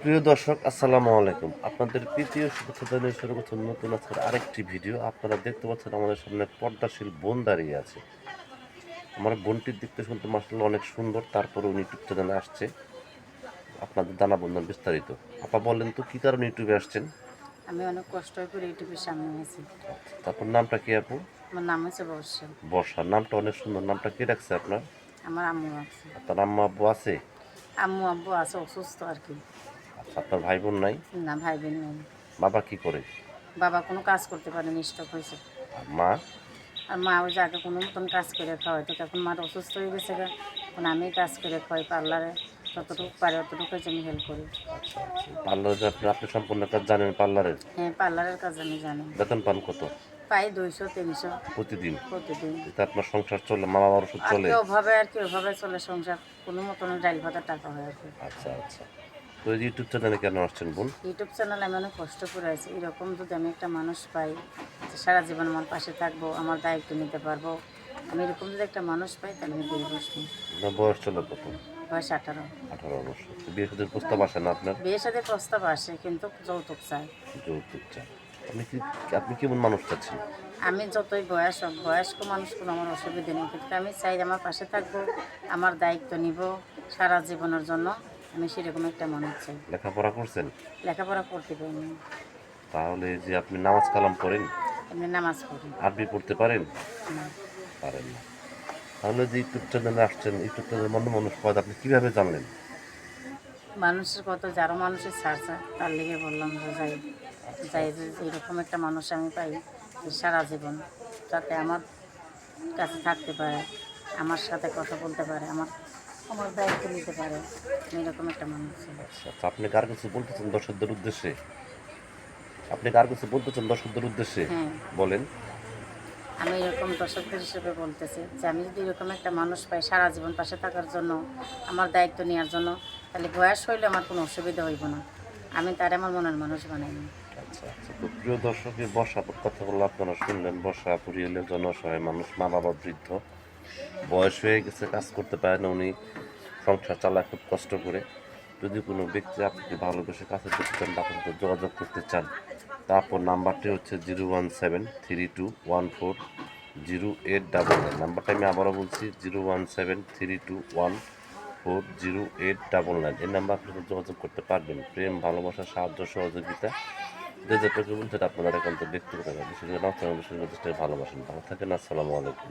প্রিয় দর্শক আসসালামু আলাইকুম। আপনাদের তৃতীয় শুভেচ্ছা জানিয়ে শুরু নতুন আজকের আরেকটি ভিডিও। আপনারা দেখতে পাচ্ছেন আমাদের সামনে পর্দাশীল বোন দাঁড়িয়ে আছে। আমার বোনটির দেখতে শুনতে মাসাল্লাহ অনেক সুন্দর তারপরে উনি ইউটিউব চ্যানেলে আসছে। আপনাদের দানা বন্ধন বিস্তারিত। আপা বলেন তো কী কারণে ইউটিউবে আসছেন? আমি অনেক কষ্ট করে ইউটিউবের সামনে আছি তারপর নামটা কি আপু? আমার নাম হচ্ছে বর্ষ। বর্ষা। নামটা অনেক সুন্দর। নামটা কে রাখছে আপনার? আমার আম্মু আছে আপনার আম্মা আব্বু আছে? আম্মু আব্বু আছে অসুস্থ আর কি। আচ্ছা আপনার ভাই বোন নাই? না ভাই বোন নেই। বাবা কি করে? বাবা কোনো কাজ করতে পারেনি স্টক হয়েছে। মা? আর মা ওই যে আগে কোনো মতন কাজ করে খাওয়াইতো তখন মার অসুস্থ হয়ে গেছে গা। এখন আমি কাজ করে খাওয়াই পার্লারে যতটুকু পারে অতটুকু আমি হেল্প করি। আচ্ছা আচ্ছা। পার্লারে আপনি আপনি সম্পূর্ণ কাজ জানেন পার্লারের? হ্যাঁ পার্লারের কাজ আমি জানি। বেতন পান কত? পাই দুইশো তিনশো প্রতিদিন? প্রতিদিন। আপনার সংসার চলে মা বাবার ওষুধ চলে? ওভাবে আর কি ওভাবে চলে সংসার কোনো মতন ডাইল ভাতার টাকা হয় আর কি। আচ্ছা আচ্ছা। তো ইউটিউব চ্যানেলে কেন আসছেন বোন? ইউটিউব চ্যানেল আমি অনেক কষ্ট করে আছি। এরকম যদি আমি একটা মানুষ পাই সারা জীবন আমার পাশে থাকব আমার দায়িত্ব নিতে পারব আমি এরকম যদি একটা মানুষ পাই তাহলে আমি বিয়ে বসবো না বয়স চলে কত? বয়স আঠারো। আঠারো বছর। বিয়ে সাথে প্রস্তাব আসে না আপনার? বিয়ের সাথে প্রস্তাব আসে কিন্তু যৌতুক চাই। যৌতুক চান। আপনি কি আপনি কেমন মানুষ চাচ্ছেন? আমি যতই বয়স হোক বয়স্ক মানুষ কোনো আমার অসুবিধা নেই। কিন্তু আমি চাই আমার পাশে থাকব আমার দায়িত্ব নিব সারা জীবনের জন্য। আমি সেরকম একটা মানুষ চাই। লেখাপড়া করছেন? লেখাপড়া করতে পারিনি। তাহলে যে আপনি নামাজ কালাম করেন এমনি নামাজ পড়ি। আরবি পড়তে পারেন? না। পারেন না। তাহলে যে ইউটিউব চ্যানেলে আসছেন ইউটিউব চ্যানেলের মধ্যে মানুষ পদ আপনি কীভাবে জানলেন? মানুষের কত যারও মানুষের ছাড়ছে তার লেগে বললাম যে যাই। যাই যে এরকম একটা মানুষ আমি পাই সারা জীবন যাতে আমার কাছে থাকতে পারে আমার সাথে কথা বলতে পারে আমার আমার দায়িত্ব নিতে পারে আমি এরকম একটা মানুষ আচ্ছা আপনি কার কিছু বলতেছেন দর্শকদের উদ্দেশ্যে? আপনি কার কিছু বলতেছেন দর্শকদের উদ্দেশ্যে? হ্যাঁ। বলেন। আমি এরকম দর্শকদের হিসেবে বলতেছি যে আমি যদি এরকম একটা মানুষ পাই সারা জীবন পাশে থাকার জন্য আমার দায়িত্ব নেওয়ার জন্য তাহলে বয়স হইলে আমার কোনো অসুবিধা হইব না। আমি তার আমার মনের মানুষ বানাই না আচ্ছা আচ্ছা। প্রিয় দর্শকের বর্ষাপুর কথা বলে আপনারা শুনলেন বর্ষাপুরি হলে জনসহায় মানুষ মা বাবা বৃদ্ধ, বয়স হয়ে গেছে, কাজ করতে পারে না উনি, সংসার চালায় খুব কষ্ট করে। যদি কোনো ব্যক্তি আপনাকে ভালোবেসে কাছে করতে চান বা যোগাযোগ করতে চান তারপর নাম্বারটি হচ্ছে zero one seven three two one four zero eight double nine. নাম্বারটা আমি আবারও বলছি, zero one seven three two one four zero eight double nine. এই নাম্বার আপনারা যোগাযোগ করতে পারবেন। প্রেম, ভালোবাসা, সাহায্য, সহযোগিতা যে যে করবেন সেটা আপনারা একান্ত ব্যক্তিগত বিশেষ করে নর্থ বিশেষ ভালোবাসেন। ভালো থাকেন, আসসালামু আলাইকুম।